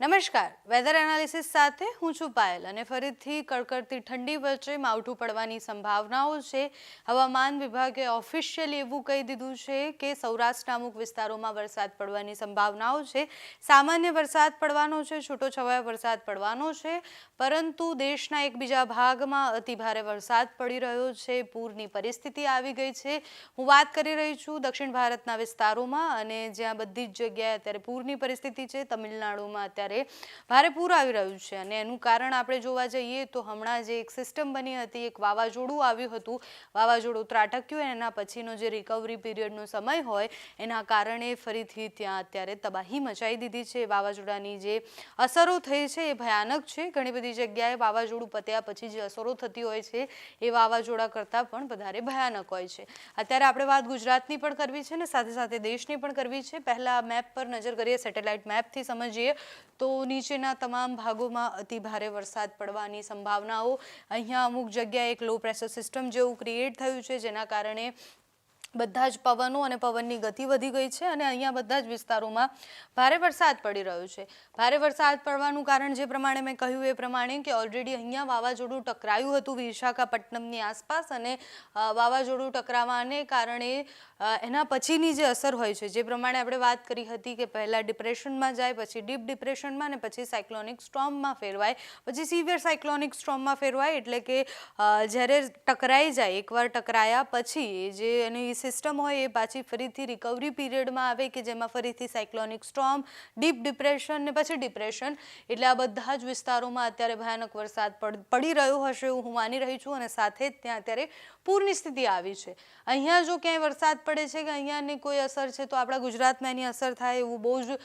નમસ્કાર. Weather analysis સાથે હું છું પાયલ અને ફરીથી કડકડતી ઠંડી વચ્ચે માવઠું પડવાની સંભાવનાઓ છે. હવામાન વિભાગે ઓફિશિયલી એવું કહી દીધું છે કે સૌરાષ્ટ્રના અમુક વિસ્તારોમાં વરસાદ પડવાની સંભાવનાઓ છે. સામાન્ય વરસાદ પડવાનો છે છૂટો છવાયો વરસાદ પડવાનો છે, પરંતુ દેશના એકબીજા ભાગમાં અતિભારે વરસાદ પડી રહ્યો છે. પૂરની પરિસ્થિતિ આવી ગઈ છે. હું વાત કરી રહી છું દક્ષિણ ભારતના વિસ્તારોમાં અને જ્યાં બધી જ જગ્યાએ અત્યારે પૂરની પરિસ્થિતિ છે. તમિલનાડુમાં અત્યારે ભારે પૂર આવી રહ્યું છે અને એનું કારણ આપણે જોવા જઈએ તો હમણાં જે એક સિસ્ટમ બની હતી, એક વાવાઝોડું આવ્યું હતું. વાવાઝોડું ત્રાટક્યું એના પછીનો જે રિકવરી પીરિયડનો સમય હોય, એના કારણે ફરીથી ત્યાં અત્યારે તબાહી મચાઈ દીધી છે. વાવાઝોડાની જે અસરો થઈ છે એ ભયાનક છે. ઘણી બધી જગ્યાએ વાવાઝોડું પત્યા પછી જે અસરો થતી હોય છે એ વાવાઝોડા કરતાં પણ વધારે ભયાનક હોય છે. અત્યારે આપણે વાત ગુજરાતની પણ કરવી છે ને સાથે સાથે દેશની પણ કરવી છે. પહેલાં મેપ પર નજર કરીએ સેટેલાઇટ મેપથી સમજીએ તો નીચેના તમામ ભાગોમાં અતિ ભારે વરસાદ પડવાની સંભાવનાઓ. અહીંયા અમુક જગ્યાએ એક લો પ્રેશર સિસ્ટમ જેવું ક્રિએટ થયું છે, જેના કારણે બધા જ પવનો અને પવનની ગતિ વધી ગઈ છે અને અહીંયા બધા જ વિસ્તારોમાં ભારે વરસાદ પડી રહ્યો છે. ભારે વરસાદ પડવાનું કારણ જે પ્રમાણે મેં કહ્યું એ પ્રમાણે કે ઓલરેડી અહીંયા વાવાઝોડું ટકરાયું હતું વિશાખાપટ્ટનમની આસપાસ અને વાવાઝોડું ટકરાવાને કારણે એના પછીની જે અસર હોય છે, જે પ્રમાણે આપણે વાત કરી હતી કે પહેલાં ડિપ્રેશનમાં જાય, પછી ડીપ ડિપ્રેશનમાં ને પછી સાયક્લોનિક સ્ટ્રોમમાં ફેરવાય, પછી સિવિયર સાયક્લોનિક સ્ટ્રોમમાં ફેરવાય એટલે કે જ્યારે ટકરાઈ જાય, એકવાર ટકરાયા પછી જે એની સિસ્ટમ હોય એ પાછી ફરીથી રિકવરી પીરિયડમાં આવે કે જેમાં ફરીથી સાયક્લોનિક સ્ટ્રોમ, ડીપ ડિપ્રેશન ને પછી ડિપ્રેશન. એટલે આ બધા જ વિસ્તારોમાં અત્યારે ભયાનક વરસાદ પડી રહ્યો હશે એવું હું માની રહી છું અને સાથે જ ત્યાં અત્યારે પૂરની સ્થિતિ આવી છે. અહીંયા જો ક્યાંય વરસાદ પડે છે કે અહીંયાની કોઈ અસર છે તો આપણા ગુજરાતમાં એની અસર થાય એવું બહુ જ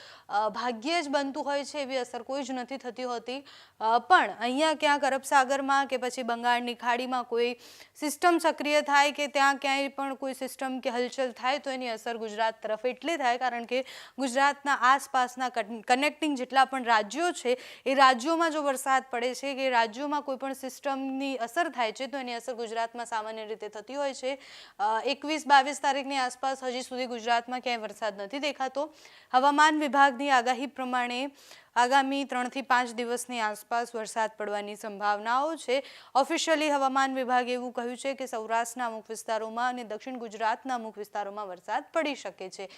ભાગ્યે જ બનતું હોય છે એવી અસર કોઈ જ નથી થતી હોતી. પણ અહીંયા ક્યાંક અરબ સાગરમાં કે પછી બંગાળની ખાડીમાં કોઈ સિસ્ટમ સક્રિય થાય કે ત્યાં ક્યાંય પણ કોઈ સિસ્ટમ કે હલચલ થાય તો એની અસર ગુજરાત તરફ એટલી થાય કારણ કે ગુજરાતના આસપાસના કનેક્ટિંગ જેટલા પણ રાજ્યો છે એ રાજ્યોમાં જો વરસાદ પડે છે કે રાજ્યોમાં કોઈ પણ સિસ્ટમની અસર થાય છે તો એની અસર ગુજરાતમાં સામાન્ય રીતે થતી હોય છે. એકવીસ બાવીસ તારીખની આસપાસ હજી સુધી ગુજરાતમાં ક્યાંય વરસાદ નથી દેખાતો. હવામાન વિભાગની આગાહી પ્રમાણે આગામી ત્રણથી પાંચ દિવસની આસપાસ વરસાદ પડવાની સંભાવનાઓ છે. ઓફિશિયલી હવામાન વિભાગે એવું કહ્યું છે કે સૌરાષ્ટ્રના અમુક વિસ્તારોમાં અને દક્ષિણ ગુજરાતના અમુક વિસ્તારોમાં વરસાદ પડી શકે છે.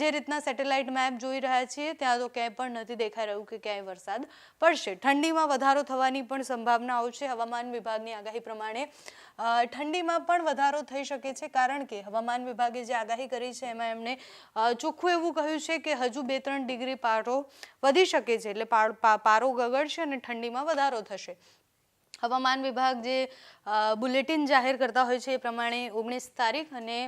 જે રીતના સેટેલાઇટ મેપ જોઈ રહ્યા છીએ, ત્યાં તો ક્યાંય પણ નથી દેખાઈ રહ્યું કે ક્યાંય વરસાદ પડશે. ઠંડીમાં વધારો થવાની પણ સંભાવનાઓ છે. હવામાન વિભાગની આગાહી પ્રમાણે ઠંડીમાં પણ વધારો થઈ શકે છે કારણ કે હવામાન વિભાગે જે આગાહી કરી છે એમાં એમણે ચોખ્ખું એવું કહ્યું છે કે હજુ બે ત્રણ ડિગ્રી પારો વધી શકે છે. એટલે પારો ગગડશે અને ઠંડીમાં વધારો થશે. હવામાન વિભાગ જે બુલેટિન જાહેર કરતા હોય છે એ પ્રમાણે ઓગણીસ તારીખ અને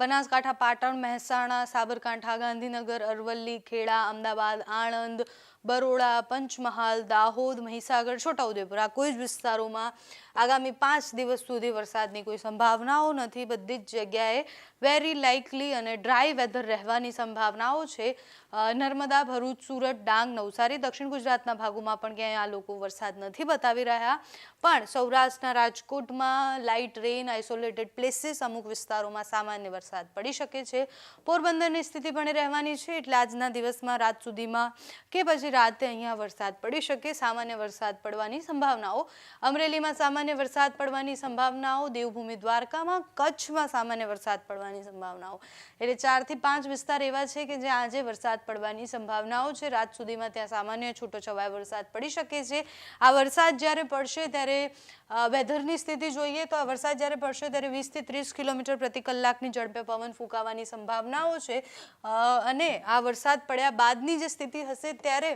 બનાસકાંઠા, પાટણ, મહેસાણા, સાબરકાંઠા, ગાંધીનગર, અરવલ્લી, ખેડા, અમદાવાદ, આણંદ બરોડા, પંચમહાલ, દાહોદ, મહીસાગર, છોટાઉદેપુર આ કોઈ જ વિસ્તારોમાં આગામી પાંચ દિવસ સુધી વરસાદની કોઈ સંભાવનાઓ નથી. બધી જ જગ્યાએ વેરી લાઇકલી અને ડ્રાય વેધર રહેવાની સંભાવનાઓ છે. નર્મદા, ભરૂચ, સુરત, ડાંગ, નવસારી, દક્ષિણ ગુજરાતના ભાગોમાં પણ ક્યાંય આ લોકો વરસાદ નથી બતાવી રહ્યા. પણ સૌરાષ્ટ્રના રાજકોટમાં લાઇટ રેન આઇસોલેટેડ પ્લેસીસ અમુક વિસ્તારોમાં સામાન્ય વરસાદ પડી શકે છે. પોરબંદરની સ્થિતિ પણ રહેવાની છે. એટલે આજના દિવસમાં, રાત સુધીમાં કે પછી રાતે અહીંયા વરસાદ પડી શકે, સામાન્ય વરસાદ પડવાની સંભાવનાઓ. અમરેલીમાં સામાન્ય વરસાદ પડવાની સંભાવનાઓ, દેવભૂમિ દ્વારકામાં કચ્છમાં સામાન્ય વરસાદ પડવાની સંભાવનાઓ. એટલે ચારથી પાંચ વિસ્તાર એવા છે કે જ્યાં આજે વરસાદ પડવાની સંભાવનાઓ છે. રાત સુધીમાં ત્યાં સામાન્ય છૂટો છવાય વરસાદ પડી શકે છે. આ વરસાદ જ્યારે પડશે ત્યારે વેધરની સ્થિતિ જોઈએ તો આ વરસાદ જ્યારે પડશે ત્યારે વીસથી ત્રીસ કિલોમીટર પ્રતિ કલાકની ઝડપે પવન ફૂંકાવાની સંભાવનાઓ છે. અને આ વરસાદ પડ્યા બાદની જે સ્થિતિ હશે ત્યારે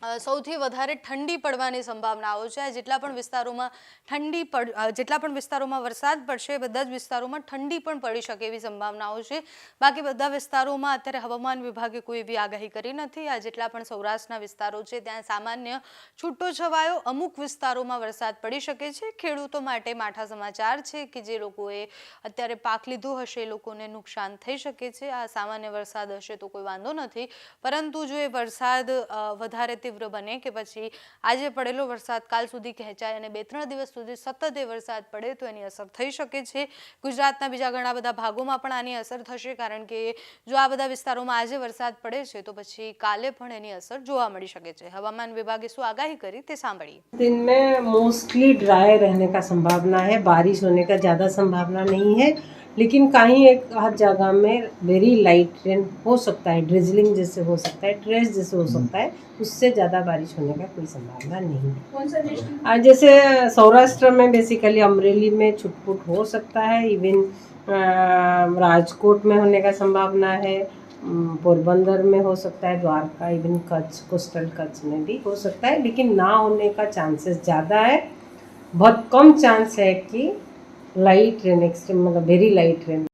સૌથી વધારે ઠંડી પડવાની સંભાવનાઓ છે. જેટલા પણ વિસ્તારોમાં ઠંડી પડ જેટલા પણ વિસ્તારોમાં વરસાદ પડશે, બધા જ વિસ્તારોમાં ઠંડી પણ પડી શકે એવી સંભાવનાઓ છે. બાકી બધા વિસ્તારોમાં અત્યારે હવામાન વિભાગે કોઈ એવી આગાહી કરી નથી. આ જેટલા પણ સૌરાષ્ટ્રના વિસ્તારો છે, ત્યાં સામાન્ય છૂટો છવાયો અમુક વિસ્તારોમાં વરસાદ પડી શકે છે. ખેડૂતો માટે માઠા સમાચાર છે કે જે લોકોએ અત્યારે પાક લીધો હશે, એ લોકોને નુકસાન થઈ શકે છે. આ સામાન્ય વરસાદ હશે તો કોઈ વાંધો નથી. પરંતુ જો એ વરસાદ વધારે તે તીવ્ર બને કે પછી આજે પડેલો વરસાદ કાલ સુધી ખેંચાય અને બે ત્રણ દિવસ સુધી સતત એ વરસાદ પડે તો એની અસર થઈ શકે છે ગુજરાતના બીજા ઘણા બધા ભાગોમાં પણ આની અસર થશે કારણ કે જો આ બધા વિસ્તારોમાં આજે વરસાદ પડે છે તો પછી કાલે પણ એની અસર જોવા મળી શકે છે હવામાન વિભાગે શું આગાહી કરી તે સાંભળીએ दिन में मोस्टली ड्राई रहने का संभावना है बारिश होने का ज़्यादा संभावना नहीं है लेकिन कहीं एक आध जगह में वेरी लाइट रेन हो सकता है ड्रिजलिंग जैसे हो सकता है ट्रेस जैसे हो सकता है उससे ज़्यादा बारिश होने का कोई संभावना नहीं है। कौन सा जैसे सौराष्ट्र में बेसिकली अमरेली में छुटपुट हो सकता है इवन राजकोट में होने का संभावना है पोरबंदर में हो सकता है द्वारका इवन कच्छ कोस्टल कच्छ में भी हो सकता है लेकिन ना होने का चांसेस ज़्यादा है। बहुत कम चांस है कि લાઇટ રેન એક્સ્ટ્રીમ મતલબ વેરી લાઇટ રેન